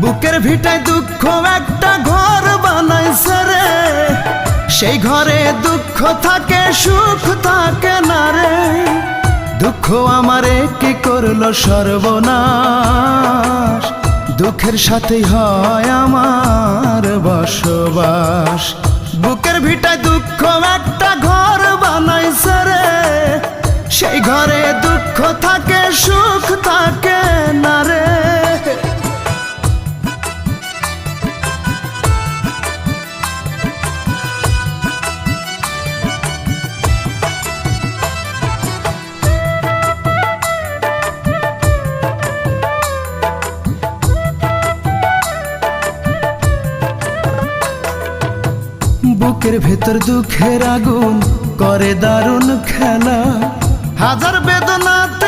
বুকের ভিটায় দুঃখ একটা ঘর বানাইছে রে। সেই ঘরে দুঃখ থাকে, সুখ থাকে না রে। দুঃখ আমারে কি করল সর্বনাশ? দুঃখের সাথেই হয় আমার বসবাস। বুকের ভিটায় দুঃখ একটা ঘর বানাইছে রে। সেই ঘরে দুঃখ থাকে, সুখ থাকে বুকের ভেতর দুঃখের আগুন করে দারুণ খেলা। হাজার সারা